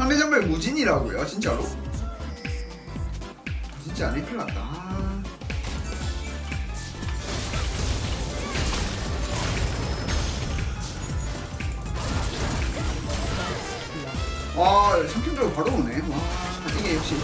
상대 전멸 무진이라고요 진짜로? 진짜 안해 큰일 났다 아. 와 성격적으로 바로 오네 와 이게 역시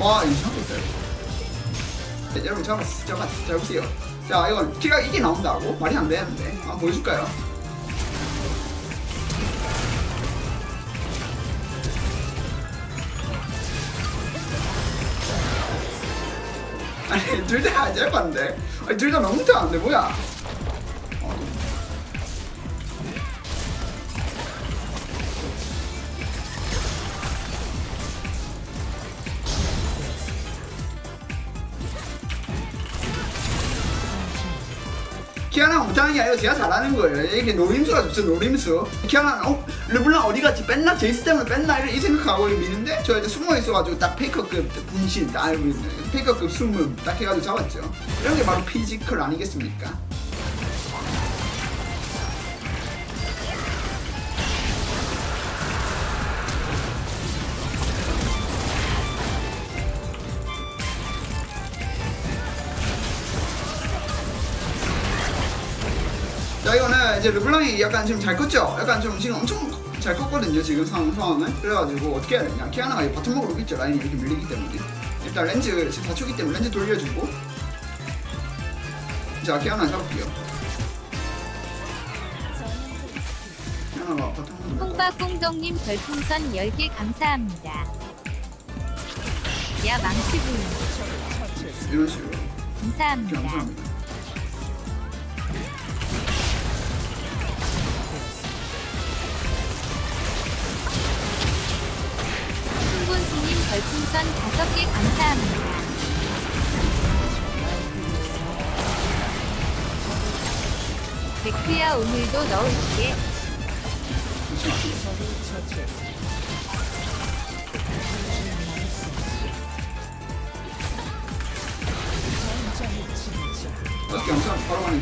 와 이상했다 이거 네, 여러분 잡았어 잡았어 잘 보세요 자 이거 키가 이게 나온다고? 말이 안 되는데. 한번 보여줄까요? 아니 둘 다 짧았는데? 아니 둘 다 너무 못하는데 뭐야 키아나 못하는 게 아니라 제가 잘하는 거예요. 이게 노림수가 좋죠, 노림수. 키아나, 어, 르블랑 어디 갔지? 뺐나? 제이스 때문에 뺐나? 이런 이 생각하고 미는데, 저 이제 숨어 있어가지고 딱 페이커급 분신, 딱 알고 있는, 페이커급 숨음 딱 해가지고 잡았죠. 이런 게 바로 피지컬 아니겠습니까? 자 이거는 이제 르블랑이 약간 지금 잘 컸죠? 약간 좀 지금 엄청 잘 컸거든요 지금 상황, 상황을. 그래가지고 어떻게 해야 되냐? 키아나가 이 바텀 먹으러 오겠죠 라인이 이렇게 밀리기 때문에. 일단 렌즈 지금 다쳤기 때문에 렌즈 돌려주고. 자 키아나 잡을게요. 키아나가 바텀 먹으러 홍바공동님 별풍선 10개 감사합니다. 야 망치부인 이런 식으로. 감사합니다. 감사합니다 별풍선 5개 감사합니다. 데크야 오늘도 넣을게.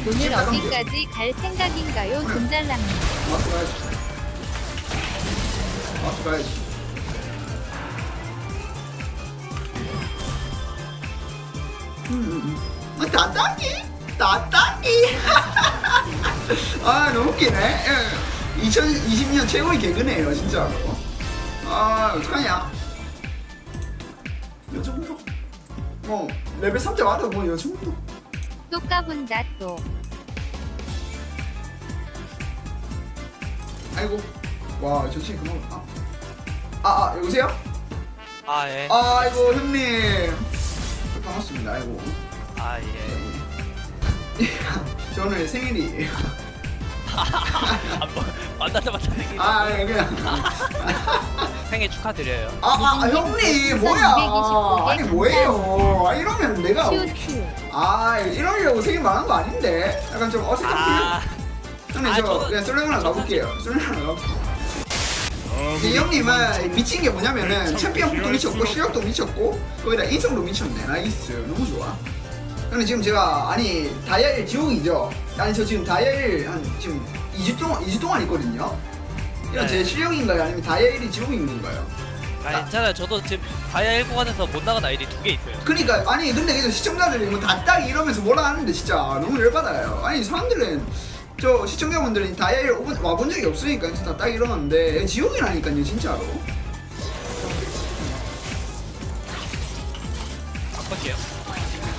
오늘. 어디까지 갈 생각인가요? 돈잘랑님. 마스 가야지. 마스 가야지. 음, 음, 음. 아, 따따기? 따따기? 아, 너무 웃기네. 2020년 최고의 개그네요, 진짜로. 아, 어떡하냐? 요 정도? 뭐, 레벨 3대 와도 뭐, 요 정도? 또 까본다 또. 아이고. 와, 정신이 그만. 아, 아, 아 여보세요? 아 예. 아이고 형님 반갑습니다. 아이고. 아 예. 저 오늘 생일이에요. 아, 뭐, 만나자마자 생일. 아 아니, 그냥. 생일 축하드려요. 아, 아, 아 형님 뭐야? 아니 뭐예요? 아 이러면 내가. 아 이러려고 생일 말한 거 아닌데? 약간 좀 어색한 아, 필 형님 아, 저 저는- 그냥 솔랭이랑 가볼게요. 솔랭이랑 가볼게요 이 형님은 미친 게 뭐냐면은 챔피언도 미쳤고 실력도 미쳤고 거기다 인성도 미쳤네. 나이스. 너무 좋아. 근데 지금 제가 아니 다이아일 지옥이죠? 아니 저 지금 다이아일 한 지금 2주 동안 2주 동안 있거든요. 이건 네. 제 실력인가요? 아니면 다이아일이 지옥인 건가요? 아 괜찮아요. 저도 지금 다이아 1구간에서 못 나간 아이디 두 개 있어요. 그니까 아니 근데 계속 시청자들이 뭐 다 딱이 이러면서 뭐라 하는데 진짜 너무 열받아요. 아니 사람들은 저 시청자분들은 다이아일 오분- 와본 적이 없으니까 진짜 딱 이러는데 지옥이라니까요 진짜로 바꿀게요.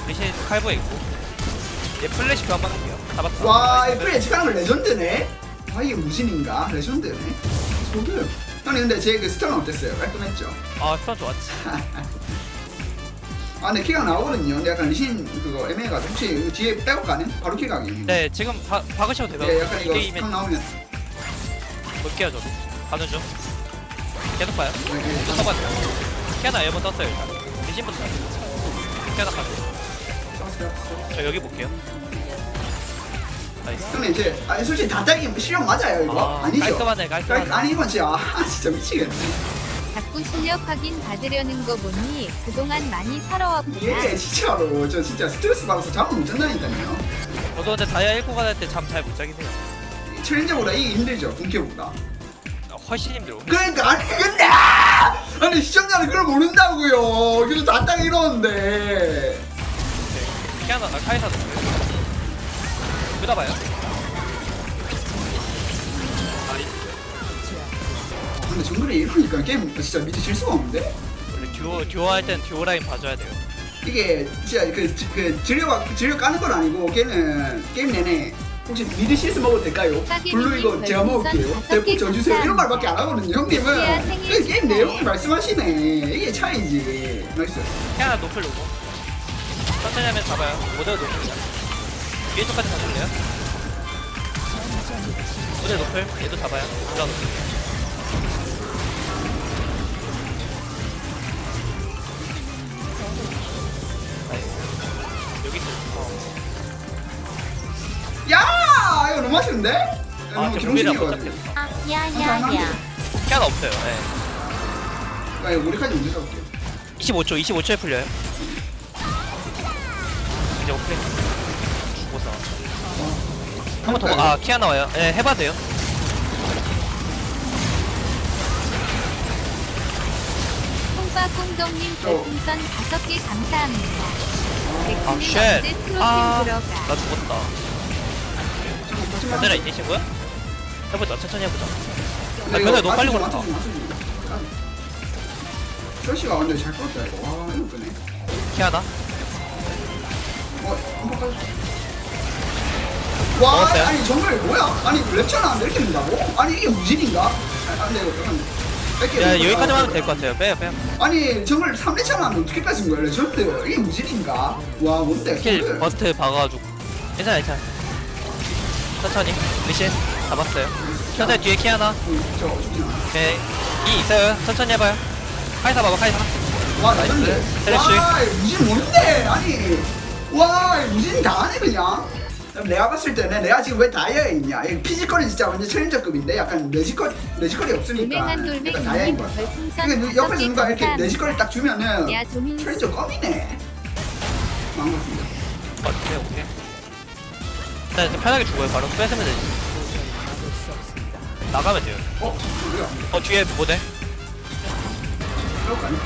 대신 칼부에 있고. 얘 플래시 교환만 할게요. 잡았어. 와, 이 나이스. 플레이 예측하는 거 레전드네. 아, 이게 무신인가? 레전드네. 저도요. 형님, 근데 제 그 스타는 어땠어요? 깔끔했죠? 아 스턴 좋았지. 아, 근데 키가 나오거든요. 근데 약간 리신 그거 애매해가지고. 혹시 이거 뒤에 백업 가능? 바로 키 가기. 네 지금 바, 박으셔도 돼요. 예, 약간 이거 스타 이면 나오면. 볼게요 저도. 가는 중. 계속 봐요. 네, 네. 또 써봤어요. 캐나 에번 떴어요 일단. 리신부터 캐나 가저 여기 볼게요 나이스 형님 이제 아니 솔직히 다따기 실력 맞아요 이거? 아, 아, 니죠 깔끔하네, 깔끔하네. 아니 이건 진짜 아, 진짜 미치겠네 자꾸 실력 확인 받으려는 거 보니 그동안 많이 서러웠구나. 예 진짜로 저 진짜 스트레스 받아서 잠을 못 잔다니까요. 저도 근데 다이아 1코 가할 때잠 잘 못 자긴 해요. 챌린저보다 이게 힘들죠 본캐보다 아, 훨씬 힘들어 그러니까 아니 근데! 아니 시청자는 그걸 모른다고요. 그래서 다따기 이러는데. 키아나 아, 카이사도 그다 봐요 근데 정글이 이러니까 게임 진짜 밑에 질 수가 없는데 원래 듀오 듀오 할땐 듀오 라인 봐줘야 돼요 이게 진짜 그, 지- 그 지뢰가 지뢰 까는 건 아니고 걔는 게임 내내 혹시 미드 실수 먹어도 될까요? 블루 이거 제가 먹을게요. 대포 져주세요. 이런 말밖에 안 하거든요. 형님은 그 게임 내용을 말씀하시네. 이게 차이지. 나이스. 키아나 노플 로고 천천히 하면 잡아요 모델 노플이야 위에 쪽까지 가줄래요? 모델 노플 얘도 잡아요 올라 노플 너무 맛있는데? 아, 너무 저 무리랑 못 기름지게 잡겠다. 아, 야야야. 없어요. 네. 아, 이거 우리까지 언제 잡을게요? 25초, 25초에 풀려요. 이제 오케이. 죽어서. 한 번 더, 아, 키아 나 와요. 네, 해봐도 돼요. 콩밥콩동님 별풍선 다섯 개 감사합니다. 아, 쉣. 언제 아, 들어가. 나 죽었다. 하지 있니, 친구야? 해보자, 천천히 해보자. 마. 아, 근데 너무 빨리 걸었다. 철씨가 근데 잘 끌었다 이거. 와, 이거 끄네. 키아나? 어, 한번 까줘. 와, 먹었어요? 아니 정글 뭐야? 아니 랩처는 안 이렇게 된다고? 아니 이게 무진인가? 아, 안 돼요, 잠깐. 뺄게요. 야, 여기까지만 하면 될 것 같아요. 빼요, 빼요. 아니 정글 3대처럼 하면 어떻게 뺏은 거야? 레전드 이게 무진인가? 와 뭔데? 정글. 버스트 박아가지고. 괜찮아, 괜찮아. 천천히. 리신, 잡았어요. 현재 뒤에 죽지 않아. 오케이. 이 있어요. 천천히 해봐요. 카이사 봐봐, 카이사. 와 나이스. 테레쉬. 와 무진 뭔데? 아니 와 무진 다 하네 그냥. 그럼 내가 봤을 때는 내가 지금 왜 다이아에 있냐? 이 피지컬이 진짜 완전 챌린저급인데 약간 레지컬 레지컬이 없으니까 돌멩한 약간 다이아인 거야. 별풍선 그러니까 다섯 옆에서 개 누가 이렇게 감사합니다. 레지컬을 딱 주면은 야 조민 챌린저 껌이네. 망가진다. 오케이 오케이 자 이제 편하게 죽어요 바로 뺏으면 되지 나가면 돼요 어? 뭐야? 어 뒤에 모델 그럴 거 아니야?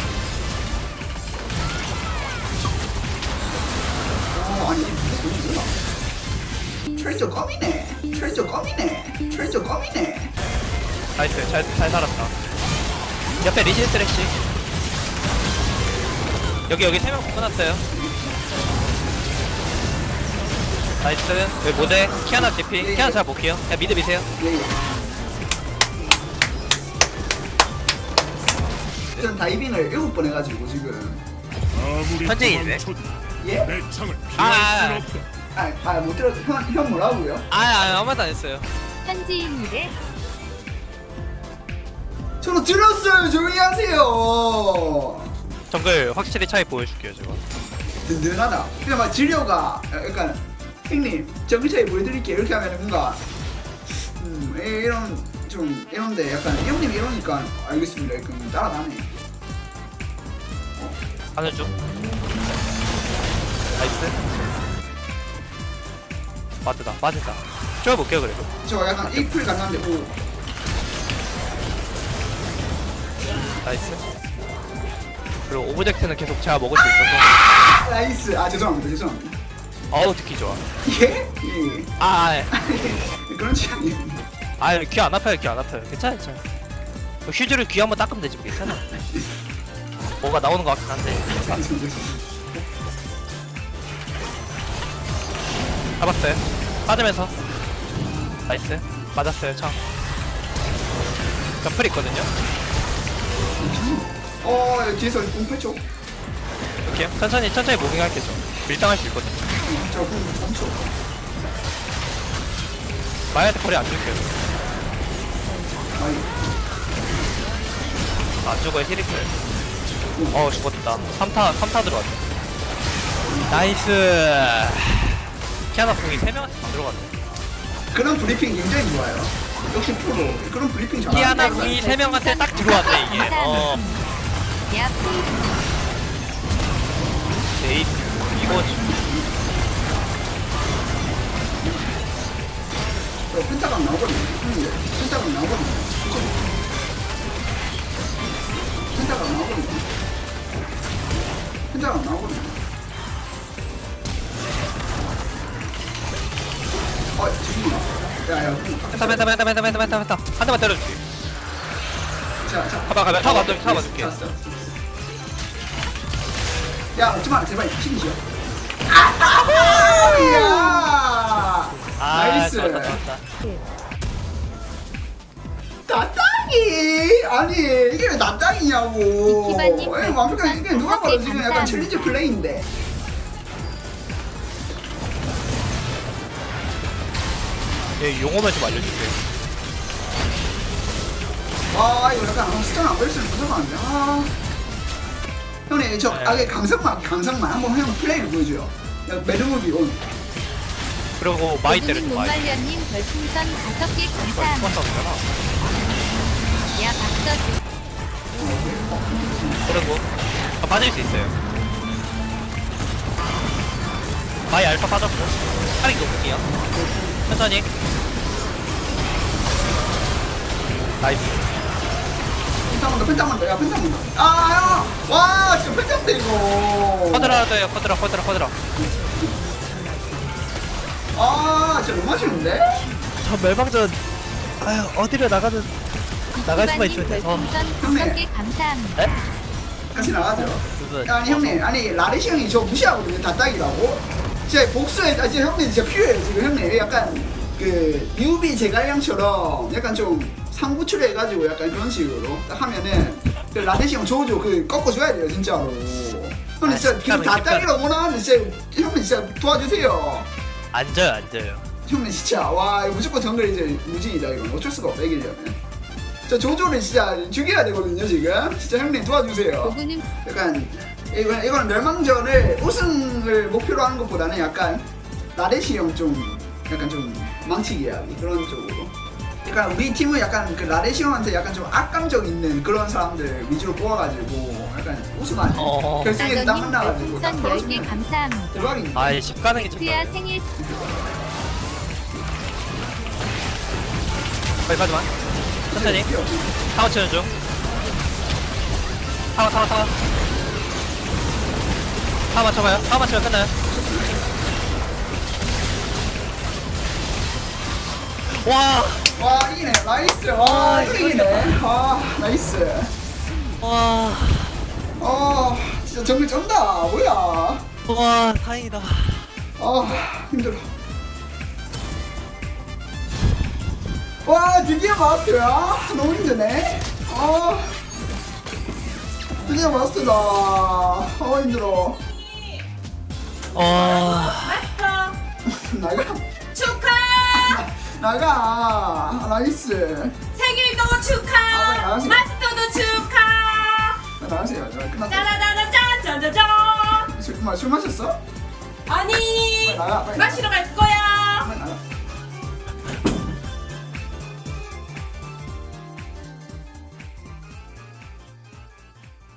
어, 아니, 이게 무슨 소리야? 철저 껌이네. 철저 껌이네. 철저 껌이네. 나이스 잘, 잘 살았다 옆에 리신 스트레시 여기 여기 세명 묶어놨어요 나이스 여기 모델 키아나 GP 키아나 잘 볼게요 야 미드 미세요. 전 다이빙을 일곱 번 해가지고 지금 현재인이네 예? 내 창을 아, 피할 아, 순 없다. 아, 아, 못 들어. 형, 형 뭐라고요? 아아 아무 말도 안 했어요 현지인이래. 저도 들었어요. 조용히 하세요. 정글 확실히 차이 보여줄게요 제가 든든하다. 그냥 막 지려가 약간 형님 정차에 보여드릴게요. 이렇게 하면 뭔가 음 이- 이런 좀 이런데 약간 형님 이러니까 알겠습니다. 이렇게 따라가네. 하늘 중 나이스. 맞다 맞다. 쪼여볼게요 그래도. 저 약간 1풀 갔는데 오. 나이스. 그리고 오브젝트는 계속 제가 먹을 수 있어서. 나이스. 아 죄송합니다 죄송합니다. 어우 듣기 좋아 예? 예. 아, 아, 예. 그런 취향이에요. 아, 귀 안 아파요, 귀 안 아파요. 괜찮아, 괜찮아. 그 휴지를 귀 한번 닦으면 되지, 뭐 괜찮아. 뭐가 나오는 것 같긴 한데. 잡았어요. 빠지면서. 나이스. 맞았어요, 참. 점플 있거든요. 어 뒤에서 공패죠. 이렇게 천천히, 천천히 무빙 할게 좀. 밀당할 수 있거든요. 마야한테 거리 안 줄게요. 아이 안 죽어요, 힐이 커요. 어 죽었다. 3타 3타 들어갔네. 나이스. 키아나 공이 3명한테 다 들어갔네. 그런 브리핑 굉장히 좋아요. 역시 프로. 그런 브리핑 잘하는 키아나 거 공이 3명한테 딱 들어왔네 이게. 어. 야 에이 이거 어, 펜타곤 나오거든요. 펜타곤 나오거든요. 펜타곤 나오거든요. 펜타곤 나오거든요. 어, 지금이야. 야, 야, 멘타 멘타 멘타 멘타 멘타 멘타 멘타 한 대만 때려줄게 자, 자. 가봐 가봐 맞줄게 타고 맞줄게 자, 자. 야, 마, 제발 치기죠. 아, 야, 아 나이스. 좋았다 좋았다. 나땅이! 아니 이게 왜 나땅이냐고. 예, 완벽한 이게 누가 봐도 지금 약간 감사합니다. 챌린지 플레이인데. 얘 용어만 좀 알려줄게. 와 이거 약간 아, 스턴 안 걸렸으면 부족한데 아 형님 저 네. 아게 강성만 강성만 한번 형 플레이를 보여줘요. 야 매드무비 온 그리고 마이 때려줘 마이 목말려님 별풍선 5개 이거 감사합니다. 야 박서준 그리고 아, 빠질 수 있어요. 마이 알파 빠졌고. 차링 높을게요. 천천히. 나이스. 펜타몬더 펜타몬더 야 펜타몬더 아와 진짜 펜타몬더 이거 커드라 돼요. 커드라 커드라 커드라 아 진짜 너무 아쉬운데? 저 멸망전 아유 어디로 나가는 나갈 수가 이기반님 있어야 돼. 어. 별풍선 5개 감사합니다. 같이 나가죠 무슨 아니 형님 아니 라리시 형이 저 무시하거든요. 다 딱이라고. 진짜 복수해 아 진짜 형님 진짜 필요해요 지금 형님. 약간 그 뉴비 제갈량처럼 약간 좀 상부출해 해가지고 약간 그런 식으로 딱 하면은 그 라리시 형 조조 그 꺾어줘야 돼요 진짜로. 형님 진짜 아, 그 십가는, 다딱이라고 원하는데 진짜 형님 진짜 도와주세요 앉아요 앉아요. 형님 진짜 와 이거 무조건 정글 이제 무진이다 이거. 어쩔 수가 없다 이기려면. 저 조조를 진짜 죽여야 되거든요 지금. 진짜 형님 도와주세요. 고구는 약간 이건 이건 멸망전을 우승을 목표로 하는 것보다는 약간 나레시 형 좀 약간 좀 망치기 하기 그런 쪽으로. 약간 우리 팀은 약간 그 나레시 형한테 약간 좀 악감정 있는 그런 사람들 위주로 뽑아가지고 약간 우승하는 어. 결승에 딱 만나가지고 딱 별풍선 10개 풀어주면 감사합니다. 대박입니다. 아이 집 가는 게 수야 좋다 생일 거기까지만 천천히. 타워 치는 중. 타워 타워 타워. 타워 맞춰봐요. 타워 맞추면 끝나요. 와. 와 이기네. 나이스. 와 이거 이기네. 아 나이스. 와, 아 진짜 정글 쩐다. 뭐야? 와 다행이다. 아 힘들어. 와 드디어 마스터야. 너무 힘드네. 아 드디어 마스터다. 아 힘들어. 와, 마스터. 나가. 축하! 나가. 아, 나이스. 생일도 아, 축하! 나가세요. 마스터도 축하! 나가세요 저 끝났어 짜라라라 짠짜자잔! 술, 마, 술 마셨어? 아니 빨리 나가 빨리 마시러 갈 거야!